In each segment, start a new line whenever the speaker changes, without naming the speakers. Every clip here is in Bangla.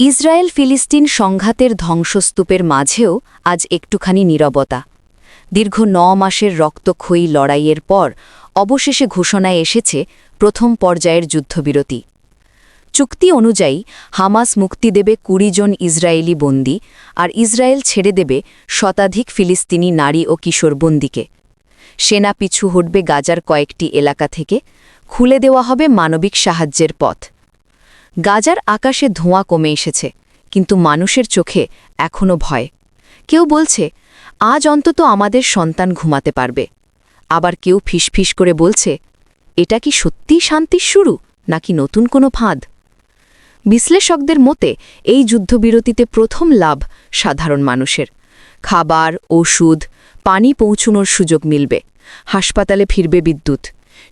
ইসরায়েল ফিলিস্তিন সংঘাতের ধ্বংসস্তূপের মাঝেও আজ একটুখানি নীরবতা। দীর্ঘ ন মাসের রক্তক্ষয়ী লড়াইয়ের পর অবশেষে ঘোষণায় এসেছে প্রথম পর্যায়ের যুদ্ধবিরতি। চুক্তি অনুযায়ী হামাস মুক্তি দেবে কুড়ি জন ইসরায়েলি বন্দী আর ইসরায়েল ছেড়ে দেবে শতাধিক ফিলিস্তিনি নারী ও কিশোর বন্দীকে। সেনা পিছু হটবে গাজার কয়েকটি এলাকা থেকে। খুলে দেওয়া হবে মানবিক সাহায্যের পথ। গাজার আকাশে ধোঁয়া কমে এসেছে, কিন্তু মানুষের চোখে এখনও ভয়। কেউ বলছে, আজ অন্তত আমাদের সন্তান ঘুমাতে পারবে। আবার কেউ ফিসফিস করে বলছে, এটা কি সত্যিই শান্তির শুরু, নাকি নতুন কোনো ফাঁদ? বিশ্লেষকদের মতে, এই যুদ্ধবিরতিতে প্রথম লাভ সাধারণ মানুষের। খাবার, ওষুধ, পানি পৌঁছনোর সুযোগ মিলবে। হাসপাতালে ফিরবে বিদ্যুৎ।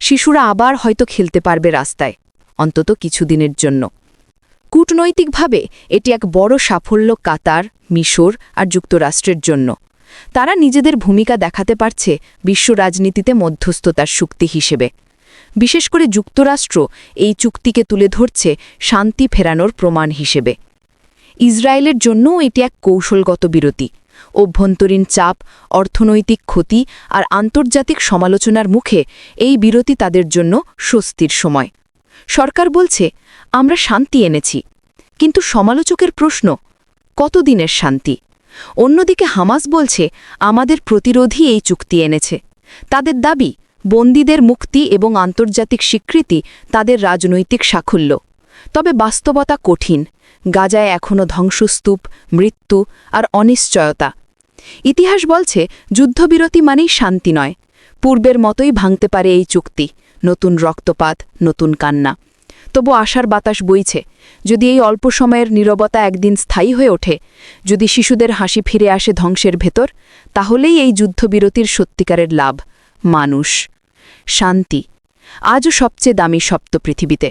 শিশুরা আবার হয়তো খেলতে পারবে রাস্তায়। অন্তত কিছুদিনের জন্য। কূটনৈতিকভাবে এটি এক বড় সাফল্য কাতার, মিশর আর যুক্তরাষ্ট্রের জন্য। তারা নিজেদের ভূমিকা দেখাতে পারছে বিশ্ব রাজনীতিতে মধ্যস্থতার শক্তি হিসেবে। বিশেষ করে যুক্তরাষ্ট্র এই চুক্তিকে তুলে ধরছে শান্তি ফেরানোর প্রমাণ হিসেবে। ইসরায়েলের জন্যও এটি এক কৌশলগত বিরতি। অভ্যন্তরীণ চাপ, অর্থনৈতিক ক্ষতি আর আন্তর্জাতিক সমালোচনার মুখে এই বিরতি তাদের জন্য স্বস্তির সময়। সরকার বলছে, আমরা শান্তি এনেছি। কিন্তু সমালোচকের প্রশ্ন, কতদিনের শান্তি? অন্যদিকে হামাস বলছে, আমাদের প্রতিরোধী এই চুক্তি এনেছে। তাদের দাবি, বন্দীদের মুক্তি এবং আন্তর্জাতিক স্বীকৃতি তাদের রাজনৈতিক সাফল্য। তবে বাস্তবতা কঠিন। গাজায় এখনও ধ্বংসস্তূপ, মৃত্যু আর অনিশ্চয়তা। ইতিহাস বলছে, যুদ্ধবিরতি মানেই শান্তি নয়। পূর্বের মতোই ভাঙতে পারে এই চুক্তি। নতুন রক্তপাত, নতুন কান্না। তবু আশার বাতাস বইছে, যদি এই অল্প সময়ের নীরবতা একদিন স্থায়ী হয়ে ওঠে, যদি শিশুদের হাসি ফিরে আসে ধ্বংসের ভেতর, তাহলেই এই যুদ্ধবিরতির সত্যিকারের লাভ, মানুষ। শান্তি, আজও সবচেয়ে দামি সপ্ত পৃথিবীতে।